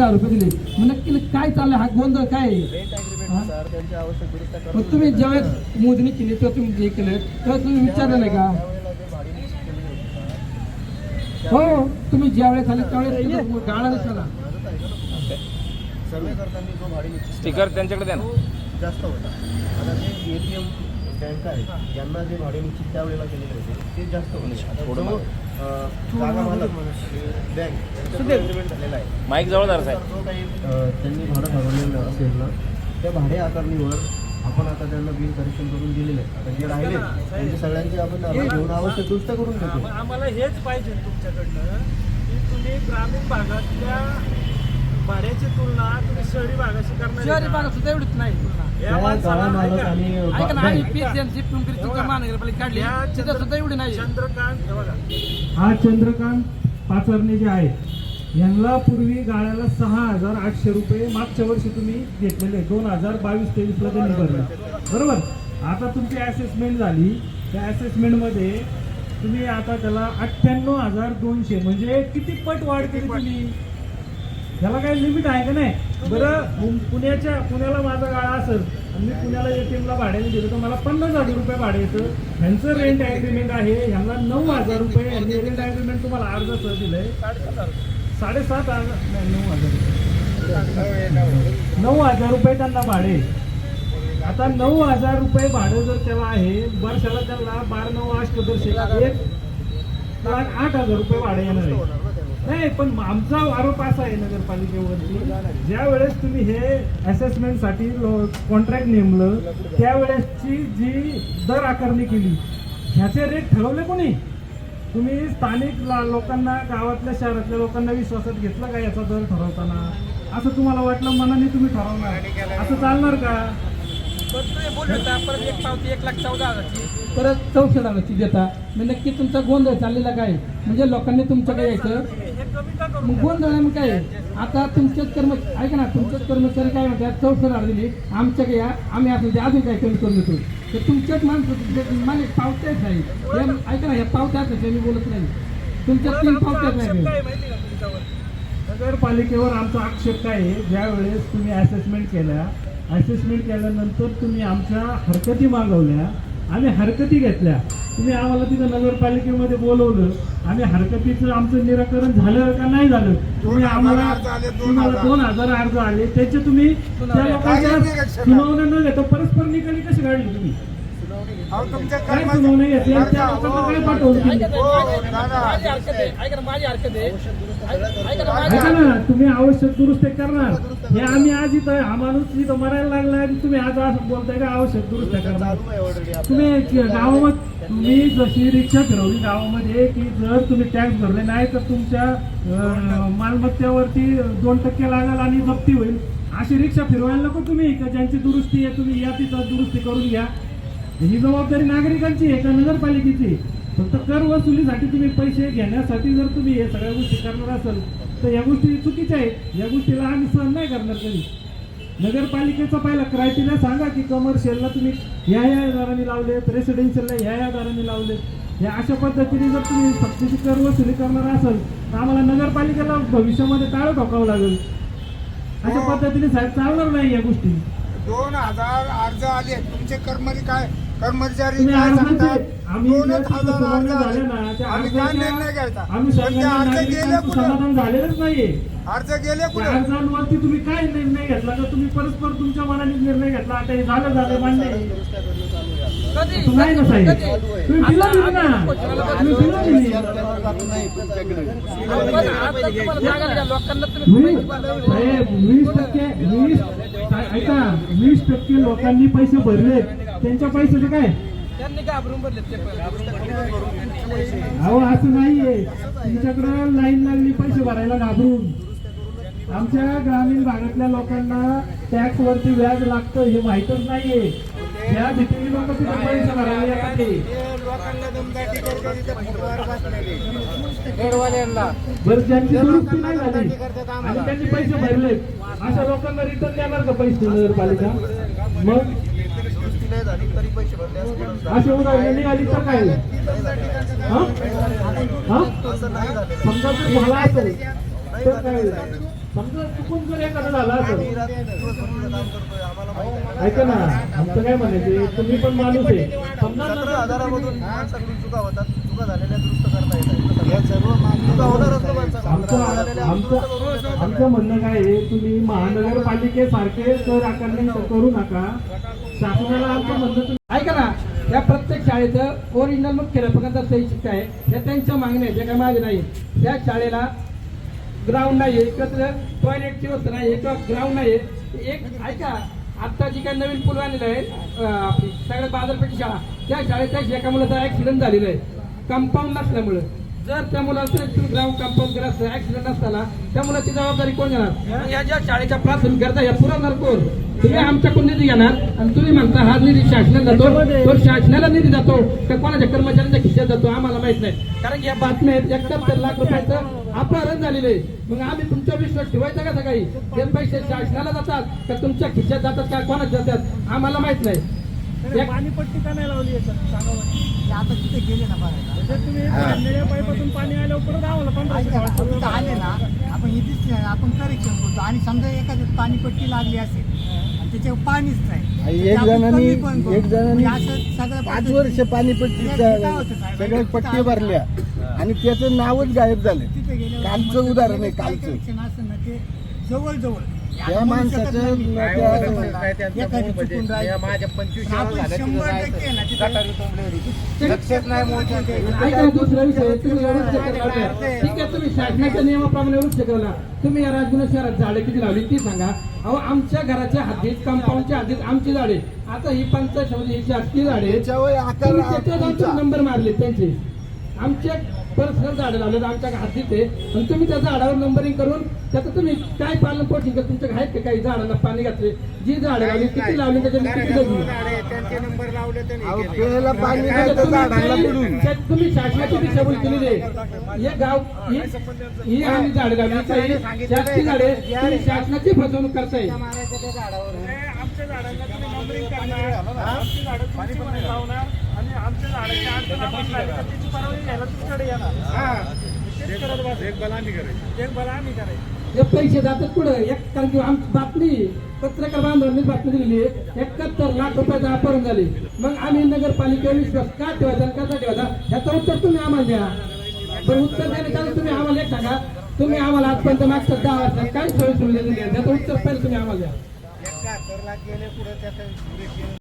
हजार रुपये दिले. मग नक्की काय चाललंय? हा गोंधळ काय हा? मग तुम्ही ज्यावेळेस मोजणी केली तेव्हा तुम्ही हे केलं तेव्हा तुम्ही विचारलं नाही का? ते. हो तुम्ही ज्यावेळेस आले त्यावेळेस गाळा जो निश्चित स्टिकर त्यांच्याकडे द्या ना. तो जास्त होता. आता जे एटीएम बँक आहेत यांना जे भाडे निश्चित त्यावेळेला केलेले होते ते जास्त होते. आता थोडं जो, अं, जागा मालक बँक यांच्याकडे agreement झालेला आहे. माईक जवळ धरा तर साहेब. जो काही अं, त्यांनी भाडं ठरवलेलं असेल ना त्या भाडे आकारणीवर आपण आता त्यांना बिल करेक्शन करून दिलेले आहे. आता जे राहिले त्यांचे सगळ्यांचे आपण घेऊन आवश्यक दुरुस्त करून आम- आम्हाला हेच पाहिजे तुमच्याकडनं की तुम्ही ग्रामीण भागातल्या भाड्याची तुलना तुम्ही शहरी भागाशी करणार शहरी भागात सुद्धा एवढीच नाही. या माणसाला ऐका. आणि ऐका ना आम्ही बँक पीसीएमसी पिंपरी चिंचवड महानगरपालिका काढली. या तिथं चंद्र- सुद्धा एवढी नाही. चंद्रकांत हे बघा. हा चंद्रकांत पाचरणे जे आहेत यांना पूर्वी गाळ्याला सहा हजार आठशे रुपये मागच्या वर्षी तुम्ही घेतलेले दोन हजार बावीस तेवीसला त्यांनी भरले. बरोबर? आता तुमची असेसमेंट झाली. त्या असेसमेंटमध्ये तुम्ही आता त्याला अठ्ठ्याण्णव हजार दोनशे म्हणजे किती पट वाढ केली तुम्ही? त्याला काही लिमिट आहे का नाही? बरं पुण्याच्या पुण्याला माझा गाळा असेल आणि मी पुण्याला ATM ला भाड्याने दिलं तर मला पन्नास हजार रुपये भाडे येतं. ह्यांचं रेंट ॲग्रीमेंट आहे. ह्यांना नऊ हजार रुपये यांनी रेंट ॲग्रीमेंट तुम्हाला अर्ज सर दिलंय. साडेसात हजार नाही नऊ हजार नऊ हजार रुपये त्यांना भाडे आता नऊ हजार रुपये भाडं जर त्याला आहे वर्षाला त्याला बारा नऊ अष्टदर्शक एक लाख आठ हजार रुपये भाडे येणार आहे. नाही पण आमचा आरोप असा आहे नगरपालिकेवरती ज्या वेळेस तुम्ही हे असेसमेंटसाठी कॉन्ट्रॅक्ट नेमलं त्यावेळेसची जी दर आकारणी केली ह्याचे रेट ठरवले कोणी? तुम्ही स्थानिक ला- लोकांना गावातल्या शहरातल्या लोकांना विश्वासात घेतलं का याचा दर ठरवताना? असं तुम्हाला वाटलं मनाने तुम्ही ठरवणार? असं चालणार का? परत एक पावती एक लाख चौदा हजारची. परत हजारची देता. मग नक्की तुमचा गोंधळ चाललेला काय? म्हणजे लोकांनी तुमच्याकडे यायचं का करू मग काय? आता तुमचेच कर्मचारी ऐका ना तुमचेच कर्मचारी काय म्हणतात चौसष्ट हजार दिली आमच्याकडे या आम्ही असं ते अजून काय कमी करून देतो? तर तुमच्याच माणसं मला पावत्याच नाही या- ऐका ना ह्या पावत्याच मी बोलत नाही. तुमच्या तीन पावत्याच नाही काय माहिती का तुमच्यावर? नगरपालिकेवर आमचा आक्षेप काय आहे? ज्या वेळेस तुम्ही असेसमेंट केल्या असेसमेंट केल्यानंतर तुम्ही आमच्या हरकती मागवल्या आम्ही हरकती घेतल्या. तुम्ही आम्हाला तिथं नगरपालिकेमध्ये बोलवलं. आम्ही हरकतीचं आमचं निराकरण झालं का नाही झालं? तुम्ही आम्हाला तुम्हाला दोन हजार अर्ज आले त्याचे तुम्ही त्या लोकांच्या सुनावण्या न घेता परस्पर निकाली कशी काढली तुम्ही? काय सुनावणी घेतली आणि त्या लोकांना काय पाठवलं तुम्ही? आवश्यक दुरुस्ती करणार. हे आम्ही आज इथं हा माणूस इथं मरायला लागला आणि तुम्ही आज असं बोलताय का आवश्यक दुरुस्त्या करणार? तुम्ही गावामध्ये तुम्ही जशी रिक्षा फिरवली गावामध्ये की जर तुम्ही टॅक्स भरले नाही तर तुमच्या मालमत्तेवरती दोन टक्के लागेल आणि जप्ती होईल. अशी रिक्षा फिरवायला नको तुम्ही का ज्यांची दुरुस्ती आहे तुम्ही या तिथं दुरुस्ती करून घ्या. ही जबाबदारी नागरिकांची आहे का नगरपालिकेची? फक्त कर वसुलीसाठी तुम्ही पैसे घेण्यासाठी जर तुम्ही हे सगळ्या गोष्टी करणार असाल तर या गोष्टी चुकीच्या आहेत. या गोष्टीला आम्ही सहन नाही करणार कधी. नगरपालिकेचा पहिला क्रायटेरिया सांगा की कमर्शियलला तुम्ही ह्या ह्या दराने लावलेत रेसिडेन्शियलला ह्या ह्या दराने लावलेत या अशा पद्धतीने जर तुम्ही सक्तीची कर वसुली करणार असाल तर आम्हाला नगरपालिकेला भविष्यामध्ये टाळं ठोकावं लागेल. अशा पद्धतीने साहेब चालणार नाही या गोष्टी. दोन हजार अर्ज आले तुमचे कर्मचारी काय कर्मचारी काय अर्जाचे- सांगतात? दोनच जर हजार अर्ज आम्ही काय निर्णय घ्यायचा? आम्ही पण ते सामान्य अर्ज गेले कुठे? समाधान झालेलंच नाहीये. अर्ज गेले त्या कुठे? अर्जांवरती तुम्ही काय निर्णय घेतला? का तुम्ही परस्पर तुमच्या मनाने निर्णय घेतला. आता हे झालं झालं मान्य आहे. कधी? नाही ना साहेब? कधी? तुम्ही बिलं दिली ना तुम्ही बिलं दिली पण आता तुम्हाला सांगायला का लोकांना वीस? तुम्ही साहेब वीस टक्के वीस ऐका वीस टक्के लोकांनी पैसे भरले त्यांच्या पैशाचे काय? त्यांनी घाबरून भरले ते अहो असं नाहीये. तुमच्याकडं लाईन लागली पैसे भरायला घाबरून. आमच्या ग्रामीण भागातल्या लोकांना टॅक्स वरती व्याज लागतं हे माहीतच नाहीये. त्या भीतीने लोक तिथे पैसे भरायला येतात. ते. बरं ज्यांची दुरुस्ती नाही झाली आणि त्यांनी पैसे भरले अशा लोकांना रिटर्न देणार का पैसे नगरपालिका? मग दुरुस्ती नाही झाली तरी पैसे भरले उदाहरण निघाली तर काय? हा? हा? असं नाही झालं समजा जर झाला असेल तर काय? समजा चुकून जर एखादं झालं असेल रात्रंदिवस काम करतोय आम्हाला माहिती आहे. ऐका ना आमचं काय म्हणायचे तुम्ही पण माणूस आहे. समजा सतरा नंतर हजारामधून माणसाकडून चुका होतात चुका झालेल्या दुरुस्त करता येतात चुका. आमचं म्हणणं काय आहे? तुम्ही महानगरपालिकेसारखे कर आकारणी करू नका. शासनाला आमचं म्हणणं तुम्ही ऐका ना या प्रत्येक शाळेचं ओरिजिनल मुख्याध्यापकांचा सही शिक्का आहे. या त्यांच्या मागण्या आहेत, जे काय माझे नाही त्या शाळेला ग्राउंड नाही आहे. एकत्र टॉयलेटची व्यवस्था नाही. आहे किंवा ग्राउंड नाही आहे. एक ऐका आत्ता जी काही नवीन पूल आलेलं आहे आपली सगळ्या बाजारपेठी शाळा त्या शाळेच्या एका मुलाचा ऍक्सिडेंट झालेला आहे. कंपाऊंड नसल्यामुळं. जर त्या मुलाचं ग्राउंड केलं असतं ऍक्सिडेंट नसताना त्या मुलाची जबाबदारी कोण घेणार? या ज्या शाळेच्या प्राथमिक गरजा या पुरवणार कोण तुम्ही आमच्याकडून निधी घेणार आणि तुम्ही म्हणता हा निधी शासनाला जातो. तो शासनाला निधी जातो का कोणाच्या कर्मचाऱ्यांच्या खिशात जातो आम्हाला माहीत नाही. कारण या बातम्या एकाहत्तर लाख रुपयाचं अपहरण झालेलं आहे. मग आम्ही तुमचा विश्वास ठेवायचा का सकाळी? ते पैसे शासनाला जातात का तुमच्या खिशात जातात का कोणाच्या जातात? आम्हाला माहीत नाही. तर पाणीपट्टी का नाही लावली. आता तिथे गेले ना बघायला तुम्ही पाईपातून पाणी आल्यावर परत आम्हाला तिथं आले ना आपण हे ना, आपण करेक्शन करतो आणि समजा एखादी पाणीपट्टी लागली असेल आणि त्याच्यावर पाणीच नाही एक जणांनी- पण. एक जणांनी म्हणजे पाच वर्ष होतं साहेब? सगळ्या पट्टी. भरल्या आणि त्याचं नावच गायब झालं कालचं उदाहरण आहे कालचं जवळ जवळ त्या माणसाचं नाही. दुसरा विषय? तुम्ही ठीक आहे तुम्ही शासनाच्या नियमाप्रमाणे वृक्ष करला तुम्ही या राजगुना शहरात झाडे किती लावली ती सांगा. अहो आमच्या घराच्या हद्दीत कंपाऊंडच्या हद्दीत आमची झाडे. आता ही पंचायत ही शासकीय झाडे. नंबर मारले त्यांचे. आमच्या पर्सनल झाडं लावले आमच्या हद्दीत आहे आणि तुम्ही त्या झाडावर नंबरिंग करून त्याचं तुम्ही काय पालन पोषण करता तुमच्या आहेत का काही झाडांना पाणी घातले? जी झाडं लावली किती लावली त्याच्यावर किती जगली तुम्ही शासनाची दिशाभूल केलेली आहे. हे गाव ही आम्ही झाडे लावली. जास्ती झाडे तुम्ही शासनाची फसवणूक करताय. आमच्या झाडांना तुम्ही नंबरिंग करणार. आमची झाडं तुमची पण लावणार. आणि आमच्या झाडाच्या अडचण आम्हाला लागली तर त्याची परवानगी घ्यायला तुमच्याकडे येणार तेच करत बस. देखभाल आम्ही करायची. देखभाल आम्ही करायची. हे पैसे जातात पुढे. एक कारण की आमची बातमी पत्रकार बांधवांनी बातमी दिलेली आहे. एकाहत्तर लाख रुपयाचं अपहरण झाले. मग आम्ही नगरपालिकेवर विश्वास का ठेवायचा आणि कसा ठेवायचा? ह्याचं उत्तर तुम्ही आम्हाला द्या. पण उत्तर देण्याच्या तुम्ही आम्हाला एक सांगा. तुम्ही आम्हाला आजपर्यंत मागच्या दहा वर्षात काय सोयी सुविधा दिली त्याचं उत्तर पहिले तुम्ही आम्हाला द्या. एकाहत्तर लाख गेले पुढे त्याचं